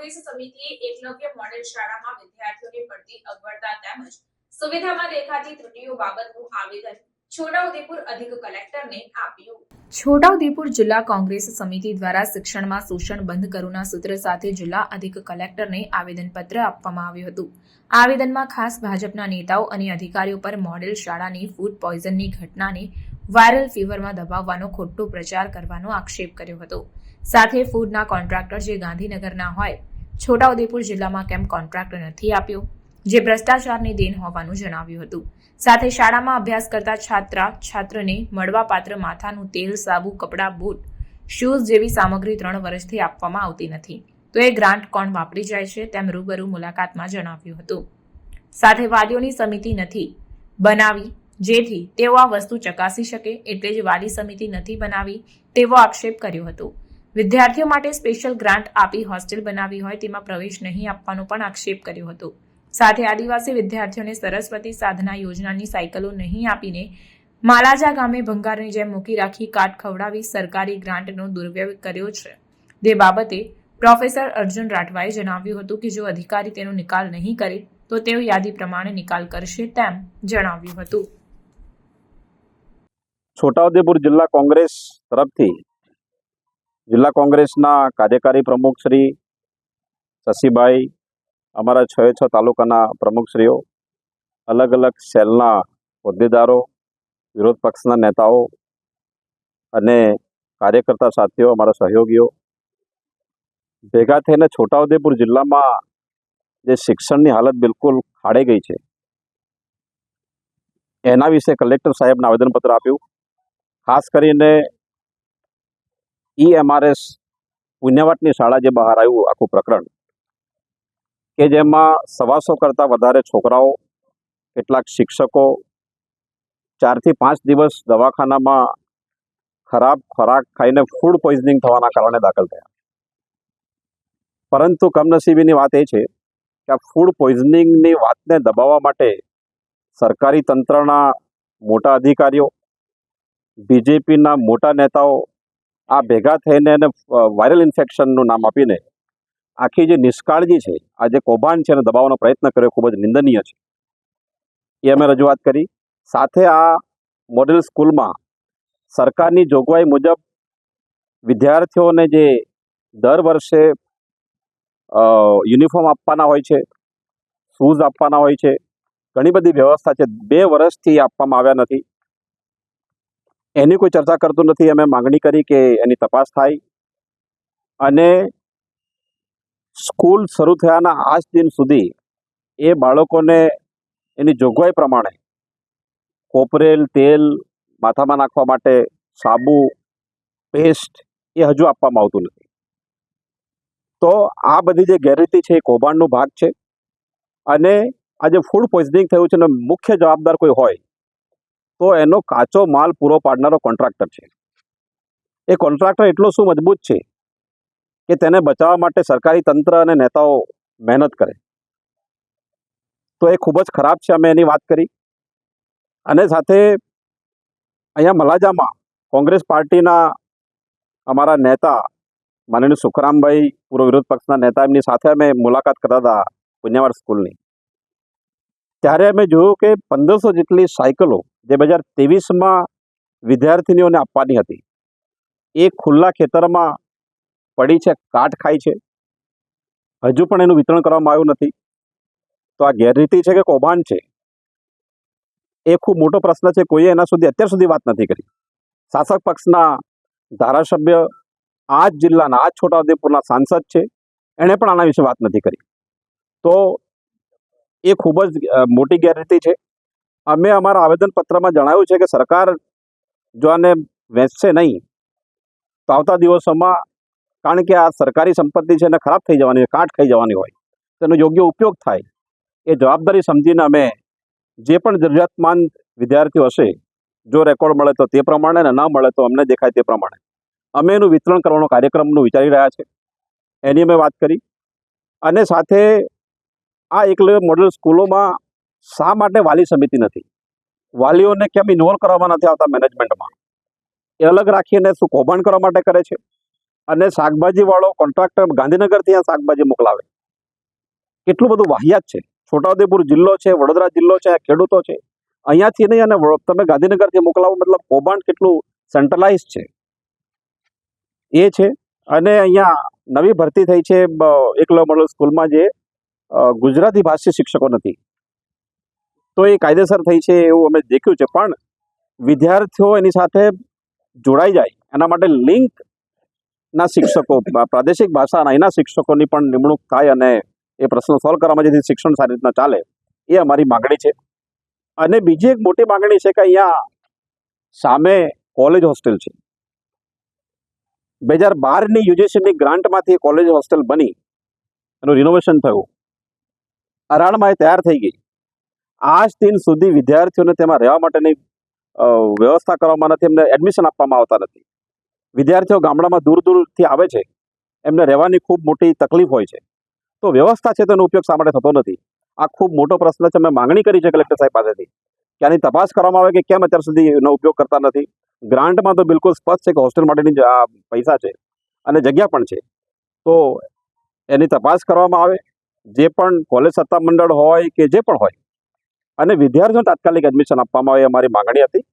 કોંગ્રેસ સમિતિએ એકલવ્ય મોડેલ શાળામાં વિદ્યાર્થીઓને પડતી અગવડતા તેમજ સુવિધામાં દેખાતી ત્રુટીઓ બાબતનું આવેદન છોટાઉદેપુર જિલ્લા કોંગ્રેસ સમિતિ દ્વારા શિક્ષણમાં શોષણ બંધ કરુના સૂત્ર સાથે જિલ્લા અધિક કલેક્ટરને આવેદનપત્ર આપવામાં આવ્યું હતું. આવેદનમાં ખાસ ભાજપના નેતાઓ અને અધિકારીઓ પર મોડેલ શાળાની ફૂડ પોઈઝનની ઘટનાને વાયરલ ફીવરમાં દબાવવાનો ખોટો પ્રચાર કરવાનો આક્ષેપ કર્યો હતો. સાથે ફૂડના કોન્ટ્રાક્ટર જે ગાંધીનગરના હોય છોટાઉદેપુર જિલ્લામાં કેમ કોન્ટ્રાક્ટ નથી આપ્યો? જે ભ્રષ્ટાચારની દેન હોવાનું જણાવ્યું હતું. સાથે શાળામાં અભ્યાસ કરતા છાત્રા, છાત્રને મળવાપાત્ર માથાનું તેલ, સાબુ, કપડાં, બૂટ શૂઝ જેવી સામગ્રી ત્રણ વર્ષથી આપવામાં આવતી નથી. તો એ ગ્રાન્ટ કોણ વાપરી જાય છે? તેમ રૂબરૂ મુલાકાતમાં જણાવ્યું હતું. સાથે વાલીઓની સમિતિ નથી બનાવી. જેથી તેઓ આ વસ્તુ ચકાસી શકે. એટલે જ વાલી સમિતિ નથી બનાવી તેવો આક્ષેપ કર્યો હતો. વિદ્યાર્થીઓ માટે સ્પેશિયલ ગ્રાન્ટ આપી હોસ્ટેલ બનાવી હોય તેમાં પ્રવેશ નહીં આપવાનો પણ આક્ષેપ કર્યો હતો. સાથે આદિવાસી વિદ્યાર્થીઓને સરસ્વતી સાધના યોજનાની સાયકલો નહીં આપીને માલાજા ગામે ભંગારની જેમ મૂકી રાખી કાટ ખવડાવી સરકારી ગ્રાન્ટનો દુર્વ્યય કર્યો છે. તે બાબતે પ્રોફેસર અર્જુન રાઠવાએ જણાવ્યું હતું કે જો અધિકારી તેનો નિકાલ નહીં કરે, તો તેઓ યાદી પ્રમાણે નિકાલ કરશે તેમ જણાવ્યું હતું. છોટાઉદેપુર જિલ્લા કોંગ્રેસ તરફથી જિલ્લા કોંગ્રેસના કાર્યકારી પ્રમુખ શ્રી શશીભાઈ, અમારા છ છ તાલુકાના પ્રમુખશ્રીઓ અલગ અલગ સેલના હોદ્દેદારો, વિરોધ પક્ષના નેતાઓ અને કાર્યકર્તા સાથીઓ, અમારા સહયોગીઓ. ભેગા થઈને છોટાઉદેપુર જિલ્લામાં જે શિક્ષણની હાલત બિલકુલ ખાડે ગઈ છે, એના વિશે કલેક્ટર સાહેબને આવેદનપત્ર આપ્યું. ખાસ કરીને ઈએમઆરએસ પુણ્યવાટની શાળા જે બહાર આવ્યું, આખું પ્રકરણ, કે જેમાં સવાસો કરતાં વધારે છોકરાઓ, કેટલાક શિક્ષકો, ચારથી પાંચ દિવસ દવાખાનામાં ખરાબ ખોરાક ખાઈને ફૂડ પોઈઝનિંગ થવાના કારણે દાખલ થયા. પરંતુ કમનસીબીની વાત એ છે કે આ ફૂડ પોઈઝનિંગની વાતને દબાવવા માટે સરકારી તંત્રના મોટા અધિકારીઓ, બીજેપીના મોટા નેતાઓ આ ભેગા થઈને એને વાયરલ ઇન્ફેક્શનનું નામ આપીને આખી જે નિષ્કાળજી છે, આ જે કૌભાંડ છે એને દબાવવાનો પ્રયત્ન કર્યો, ખૂબ જ નિંદનીય છે. એ અમે રજૂઆત કરી. સાથે આ મોડેલ સ્કૂલમાં સરકારની જોગવાઈ મુજબ વિદ્યાર્થીઓને જે દર વર્ષે યુનિફોર્મ આપવાના હોય છે શૂઝ આપવાના હોય છે, ઘણી બધી વ્યવસ્થા છે. બે વર્ષથી આપવામાં આવ્યા નથી. એની કોઈ ચર્ચા કરતું નથી. અમે માંગણી કરી કે એની તપાસ થાય. અને સ્કૂલ શરૂ થયાના આજ દિન સુધી એ બાળકોને એની જોગવાઈ પ્રમાણે કોપરેલ, તેલ માથામાં નાખવા માટે સાબુ, પેસ્ટ એ હજુ આપવામાં આવતું નથી. તો આ બધી જે ગેરરીતિ છે એ કૌભાંડનો ભાગ છે. અને આ જે ફૂડ પોઈઝનિંગ થયું છે એનો મુખ્ય જવાબદાર કોઈ હોય તો એનો કાચો માલ પૂરો પાડનારો કોન્ટ્રાક્ટર છે. એ કોન્ટ્રાક્ટર એટલો શું મજબૂત છે કે તેને બચાવવા માટે સરકારી તંત્ર અને નેતાઓ મહેનત કરે. તો એ ખૂબ જ ખરાબ છે, અમે એની વાત કરી. અને સાથે અહીંયા મલાજામાં કોંગ્રેસ પાર્ટીના અમારા નેતા માનનીય સુખરામભાઈ પૂર્વ વિરોધ પક્ષના નેતા એમની સાથે અમે મુલાકાત કરતા હતા પુણ્યવાર સ્કૂલની. ત્યારે અમે જોયું કે પંદરસો જેટલી સાયકલો જે બે હજાર ત્રેવીસમાં વિદ્યાર્થીનીઓને આપવાની હતી. એ ખુલ્લા ખેતરમાં પડી છે, કાટ ખાય છે. હજુ પણ એનું વિતરણ કરવામાં આવ્યું નથી. તો આ ગેરરીતિ છે કે કૌભાંડ છે? એ ખૂબ મોટો પ્રશ્ન છે. કોઈએ એના સુધી અત્યાર સુધી વાત નથી કરી. શાસક પક્ષના ધારાસભ્ય આ જ જિલ્લાના, આ જ છોટાઉદેપુરના સાંસદ છે. એણે પણ આના વિશે વાત નથી કરી. તો એ ખૂબ જ મોટી ગેરરીતિ છે. અમે અમારા આવેદનપત્રમાં જણાવ્યું છે કે સરકાર જો આને વેચશે નહીં, તો આવતા દિવસોમાં કારણ કે આ સરકારી સંપત્તિ છે એને ખરાબ થઈ જવાની હોય કાટ ખાઈ જવાની હોય તેનો યોગ્ય ઉપયોગ થાય. એ જવાબદારી સમજીને અમે જે પણ જરૂરિયાતમંદ વિદ્યાર્થીઓ હશે, જો રેકોર્ડ મળે તો તે પ્રમાણે ને ન મળે તો અમને દેખાય તે પ્રમાણે. અમે એનું વિતરણ કરવાનો કાર્યક્રમનું વિચારી રહ્યા છે. એની અમે વાત કરી. અને સાથે આ એકલવ્ય મોડલ સ્કૂલોમાં શા માટે વાલી સમિતિ નથી? વાલીઓને કેમ ઇન્વોલ્વ કરવામાં નથી આવતા મેનેજમેન્ટમાં એ અલગ રાખીને શું કૌભાંડ કરવા માટે કરે છે? અને શાકભાજીવાળો કોન્ટ્રાક્ટર ગાંધીનગરથી આ શાકભાજી મોકલાવે. કેટલું બધું વાહિયાત છે. છોટાઉદેપુર જિલ્લો છે, વડોદરા જિલ્લો છે ખેડૂતો છે. અહીંયાથી નહીં અને તમે ગાંધીનગરથી મોકલાવો મતલબ કૌભાંડ કેટલું સેન્ટ્રલાઇઝ છે. એ છે. અને અહીંયા નવી ભરતી થઈ છે એકલો મોડલ સ્કૂલમાં જે ગુજરાતી ભાષી શિક્ષકો નથી. તો એ કાયદેસર થઈ છે એવું અમે દેખ્યું છે. પણ વિદ્યાર્થીઓ એની સાથે જોડાઈ જાય. એના માટે લિંક શિક્ષકો, પ્રા- પ્રાદેશિક ભાષાના એના શિક્ષકોની પણ નિમણૂક થાય અને એ પ્રશ્ન સોલ્વ કરવામાં જેથી શિક્ષણ સારી રીતના ચાલે એ અમારી માગણી છે. અને બીજી એક મોટી માગણી છે કે અહીંયા સામે કોલેજ હોસ્ટેલ છે. બે હજાર બારની યુજીસીની ગ્રાન્ટમાંથી કોલેજ હોસ્ટેલ બની. એનું રિનોવેશન થયું. અરાણમાં એ તૈયાર થઈ ગઈ. આજ દિન સુધી વિદ્યાર્થીઓને તેમાં રહેવા માટેની વ્યવસ્થા કરવામાં નથી, એમને એડમિશન આપવામાં આવતા નથી. વિદ્યાર્થીઓ ગામડામાં દૂર દૂરથી આવે છે. એમને રહેવાની ખૂબ મોટી તકલીફ હોય છે. તો વ્યવસ્થા છે તેનો ઉપયોગ શા માટે થતો નથી? આ ખૂબ મોટો પ્રશ્ન છે, મેં માંગણી કરી છે કલેક્ટર સાહેબ પાસેથી. કે આની તપાસ કરવામાં આવે કે કેમ અત્યાર સુધી એનો ઉપયોગ કરતા નથી? ગ્રાન્ટમાં તો બિલકુલ સ્પષ્ટ છે કે હોસ્ટેલ માટેની પૈસા છે અને જગ્યા પણ છે. તો એની તપાસ કરવામાં આવે. જે પણ કોલેજ સત્તા મંડળ હોય કે જે પણ હોય અને વિદ્યાર્થીઓને તાત્કાલિક એડમિશન આપવામાં આવે અમારી માંગણી હતી.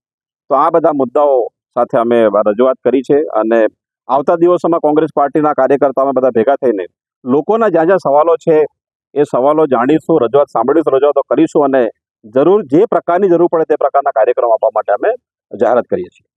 તો આ બધા મુદ્દાઓ સાથે અમે રજૂઆત કરી છે અને આવતા દિવસોમાં કોંગ્રેસ પાર્ટીના કાર્યકર્તાઓ બધા ભેગા થઈને લોકોના જ્યાં જ્યાં સવાલો છે એ સવાલો જાણીશું, રજૂઆત સાંભળીશું, રજૂઆતો કરીશું અને જરૂર જે પ્રકારની જરૂર પડે તે પ્રકારના કાર્યક્રમ આપવા માટે અમે જાહેરાત કરીએ છીએ.